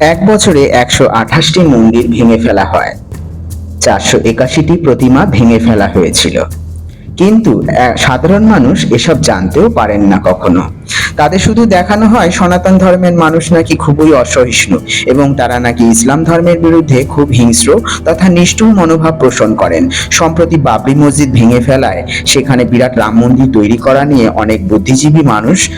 এক বছরে একশো আঠাশটি মন্দির ভেঙে ফেলা হয়। চারশো একাশিটি প্রতিমা ভেঙে ফেলা হয়েছিল। কিন্তু সাধারণ মানুষ এসব জানতেও পারেন না কখনো। তাদের শুধু দেখানো হয় সনাতন ধর্মের মানুষ নাকি খুবই অসহিষ্ণু এবং তারা নাকি ইসলাম ধর্মের বিরুদ্ধে খুব হিংস্র তথা নিষ্ঠুর মনোভাব পোষণ করেন। সম্প্রতি বাবরি মসজিদ ভেঙে ফেলায় সেখানে বিরাট রাম মন্দির তৈরি করা নিয়ে অনেক বুদ্ধিজীবী মানুষ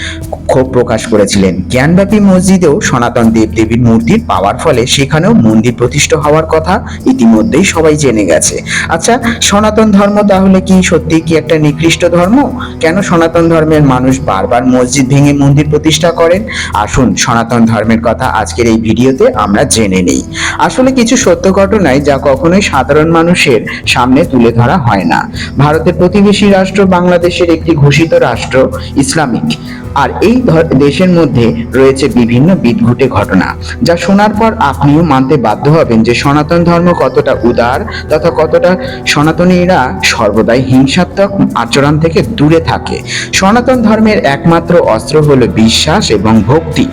ক্ষোভ প্রকাশ করেছিলেন। জ্ঞানব্যাপী মসজিদেও সনাতন দেবদেবীর মূর্তির পাওয়ার ফলে সেখানেও মন্দির প্রতিষ্ঠা হওয়ার কথা ইতিমধ্যেই সবাই জেনে গেছে। আচ্ছা সনাতন ধর্ম তাহলে কি সত্যি কি একটা নিকৃষ্ট ধর্ম? কেন সনাতন ধর্মের মানুষ বারবার মসজিদ ভেঙে মন্দির প্রতিষ্ঠা করেন? আসুন সনাতন ধর্মের কথা আজকের এই ভিডিওতে আমরা জেনে নেই। আসলে কিছু সত্য ঘটনায় যা কখনোই সাধারণ মানুষের সামনে তুলে ধরা হয় না। ভারতের প্রতিবেশী রাষ্ট্র বাংলাদেশের একটি ঘোষিত রাষ্ট্র, ইসলামিক। আর এই দেশের মধ্যে রয়েছে বিভিন্ন বিদঘুটে ঘটনা, যা শোনার পর আপনিও মানতে বাধ্য হবেন যে সনাতন ধর্ম কতটা উদার তথা কতটা সনাতনীরা সর্বদাই হিংসাত্মক আচরণ থেকে দূরে থাকে। সনাতন ধর্মের একমাত্র অস্ত্র হলো বিশ্বাস এবং ভক্তি।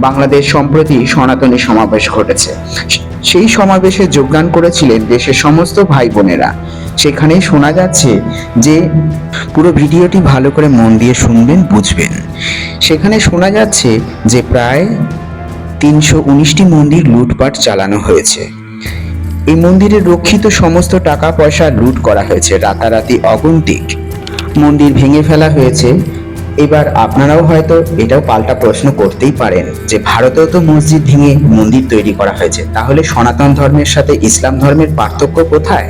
বাংলাদেশ সম্প্রতি সনাতনী সমাবেশ ঘটেছে। সেই সমাবেশে যোগদান করেছিলেন দেশের সমস্ত ভাই বোনেরা সেখানেই শোনা যাচ্ছে যে পুরো ভিডিওটি ভালো করে মন দিয়ে শুনবেন, বুঝবেন। সেখানে শোনা যাচ্ছে যে প্রায় তিনশো উনিশটি মন্দির লুটপাট চালানো হয়েছে। এই মন্দিরে রক্ষিত সমস্ত টাকা পয়সা লুট করা হয়েছে। রাতারাতি অগন্তিক। মন্দির ভেঙে ফেলা হয়েছে। এবার আপনারাও হয়তো এটাও পাল্টা প্রশ্ন করতেই পারেন যে ভারতেও তো মসজিদ ভেঙে মন্দির তৈরি করা হয়েছে। তাহলে সনাতন ধর্মের সাথে ইসলাম ধর্মের পার্থক্য কোথায়?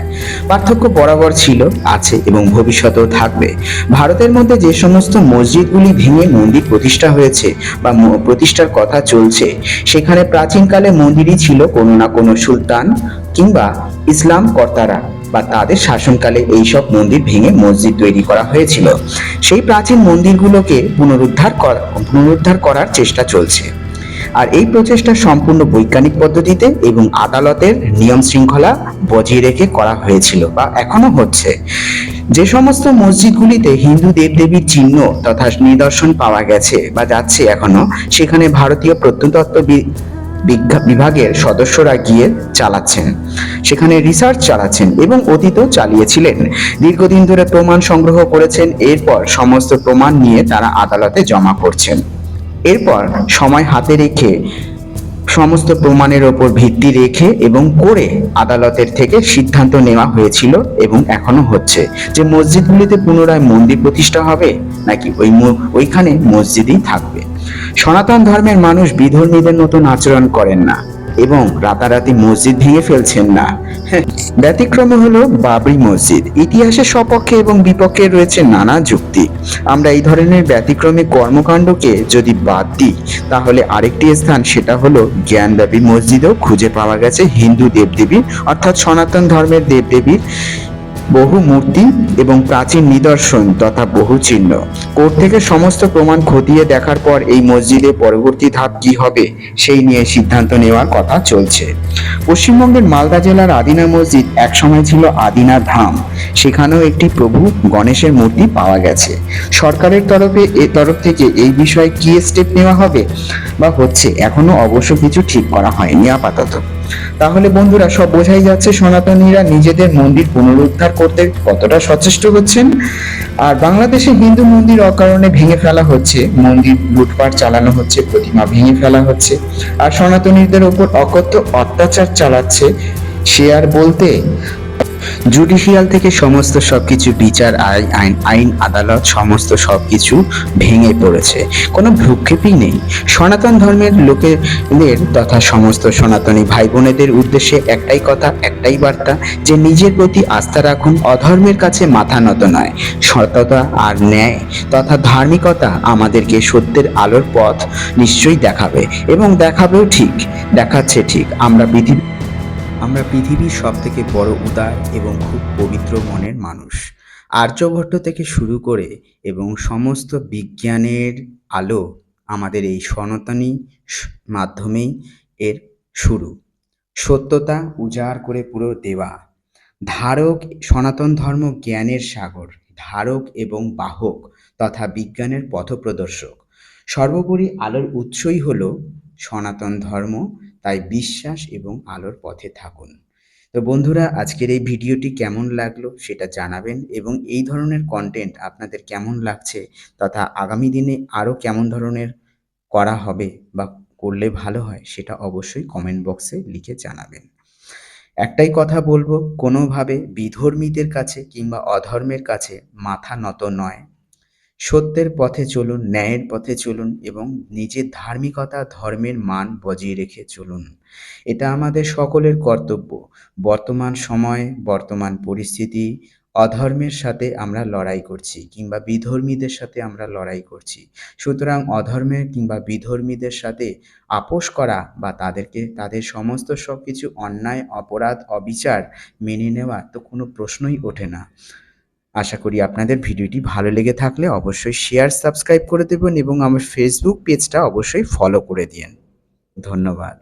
পার্থক্য বরাবর ছিল, আছে এবং ভবিষ্যতেও থাকবে। ভারতের মধ্যে যে সমস্ত মসজিদগুলি ভেঙে মন্দির প্রতিষ্ঠা হয়েছে বা প্রতিষ্ঠার কথা চলছে, সেখানে প্রাচীনকালে মন্দিরই ছিল কোনো না কোনো সুলতান কিংবা ইসলাম কর্তারা বা তাদের শাসনকালে এইসব মন্দির ভেঙে মসজিদ তৈরি করা হয়েছিল। সেই প্রাচীন মন্দিরগুলোকে পুনরুদ্ধার করা, পুনরুদ্ধার করার চেষ্টা চলছে। আর এই প্রচেষ্টা সম্পূর্ণ বৈজ্ঞানিক পদ্ধতিতে এবং আদালতের নিয়ম শৃঙ্খলা বজিয়ে রেখে করা হয়েছিল বা এখনও হচ্ছে। যে সমস্ত মসজিদগুলিতে হিন্দু দেবদেবীর চিহ্ন তথা নিদর্শন পাওয়া গেছে বা যাচ্ছে এখনও, সেখানে ভারতীয় প্রত্নতত্ত্ব বিভাগের সদস্যরা গিয়ে চালাচ্ছেন। সেখানে রিসার্চ চালাচ্ছেন এবং অতীতও চালিয়েছিলেন। দীর্ঘদিন ধরে প্রমাণ সংগ্রহ করেছেন। এরপর সমস্ত প্রমাণ নিয়ে তারা আদালতে জমা করছেন। এরপর সময় হাতে রেখে সমস্ত প্রমাণের ওপর ভিত্তি রেখে এবং করে আদালতের থেকে সিদ্ধান্ত নেওয়া হয়েছিল এবং এখনও হচ্ছে। যে মসজিদগুলিতে পুনরায় মন্দির প্রতিষ্ঠা হবে নাকি ওই ওইখানে মসজিদই থাকবে? সনাতন ধর্মের মানুষ বিধর্মীদের মতন আচরণ করেন না এবং রাতারাতি মসজিদ ভেঙে ফেলছেন না। হ্যাঁ, ব্যতিক্রমে হলো বাবরি মসজিদ। ইতিহাসের সপক্ষে এবং বিপক্ষে রয়েছে নানা যুক্তি। আমরা এই ধরনের ব্যতিক্রমী কর্মকাণ্ডকে যদি বাদ দিই তাহলে আরেকটি স্থান সেটা হলো জ্ঞানব্যাপী মসজিদেও খুঁজে পাওয়া গেছে হিন্দু দেবদেবী অর্থাৎ সনাতন ধর্মের দেবদেবীর বহু মূর্তি এবং প্রাচীন নিদর্শন তথা বহু চিহ্ন। কোর্ট থেকে সমস্ত প্রমাণ খতিয়ে দেখার পর এই মসজিদে পরবর্তী ধাপ কি হবে, সেই নিয়ে সিদ্ধান্ত নেওয়ার কথা চলছে। পশ্চিমবঙ্গের মালদা জেলার আদিনা মসজিদ একসময় ছিল আদিনা ধাম। সেখানেও একটি প্রভু গণেশের মূর্তি পাওয়া গেছে। সরকারের তরফে, এ তরফ থেকে এই বিষয়ে কি স্টেপ নেওয়া হবে বা হচ্ছে এখনও অবশ্য কিছু ঠিক করা হয়নি আপাতত। তাহলে বন্ধুরা, সব বোঝাই যাচ্ছে সনাতনীরা নিজেদের মন্দির পুনরুদ্ধার করতে কতটা সচেষ্ট হচ্ছেন। আর বাংলাদেশে হিন্দু মন্দির অকারণে ভেঙে ফেলা হচ্ছে, মন্দির লুটপাট চালানো হচ্ছে, প্রতিমা ভেঙে ফেলা হচ্ছে, আর সনাতনীদের ওপর অকথ্য অত্যাচার চালাচ্ছে। সে আর বলতে জুডিশিয়াল থেকে সমস্ত সবকিছু বিচার, আইন আইন আদালত সমস্ত সবকিছু ভেঙে পড়েছে। কোনো ভ্রুক্ষেপই নেই। সনাতন ধর্মের লোকেদের তথা সমস্ত সনাতনী ভাই বোনেদের উদ্দেশ্যে একটাই কথা, একটাই বার্তা, যে নিজের প্রতি আস্থা রাখুন, অধর্মের কাছে মাথা নত নয়। সততা আর ন্যায় তথা ধার্মিকতা আমাদেরকে সত্যের আলোর পথ নিশ্চয়ই দেখাবে। এবং দেখাবেও ঠিক, দেখাচ্ছে ঠিক। আমরা পৃথিবী আমরা পৃথিবীর সব থেকে বড় উদার এবং খুব পবিত্র মনের মানুষ। আর্যভট্ট থেকে শুরু করে এবং সমস্ত বিজ্ঞানের আলো আমাদের এই সনাতনী মাধ্যমেই এর শুরু। সত্যতা উজাড় করে পুরো দেওয়া। ধারক সনাতন ধর্ম জ্ঞানের সাগর, ধারক এবং বাহক তথা বিজ্ঞানের পথপ্রদর্শক। সর্বোপরি আলোর উৎসই হল সনাতন ধর্ম তাই বিশ্বাস এবং আলোর পথে থাকুন। তো বন্ধুরা, আজকের এই ভিডিওটি কেমন লাগল সেটা জানাবেন এবং এই ধরনের কন্টেন্ট আপনাদের কেমন লাগছে তথা আগামী দিনে আরও কেমন ধরনের করা হবে বা করলে ভালো হয় সেটা অবশ্যই কমেন্ট বক্সে লিখে জানাবেন। একটাই কথা বলব, কোনোভাবে বিধর্মীদের কাছে কিংবা অধর্মের কাছে মাথা নত নয়। সত্যের পথে চলুন, ন্যায়ের পথে চলুন এবং নিজের ধার্মিকতা, ধর্মের মান বজিয়ে রেখে চলুন। এটা আমাদের সকলের কর্তব্য। বর্তমান সময়ে, বর্তমান পরিস্থিতি, অধর্মের সাথে আমরা লড়াই করছি কিংবা বিধর্মীদের সাথে আমরা লড়াই করছি। সুতরাং অধর্মের কিংবা বিধর্মীদের সাথে আপোষ করা বা তাদেরকে, তাদের সমস্ত সব কিছু অন্যায়, অপরাধ, অবিচার মেনে নেওয়া তো কোনো প্রশ্নই ওঠে না। আশা করি আপনাদের ভিডিওটি ভালো লেগে থাকলে অবশ্যই শেয়ার সাবস্ক্রাইব করে দেবেন এবং আমার ফেসবুক পেজটা অবশ্যই ফলো করে দিন ধন্যবাদ।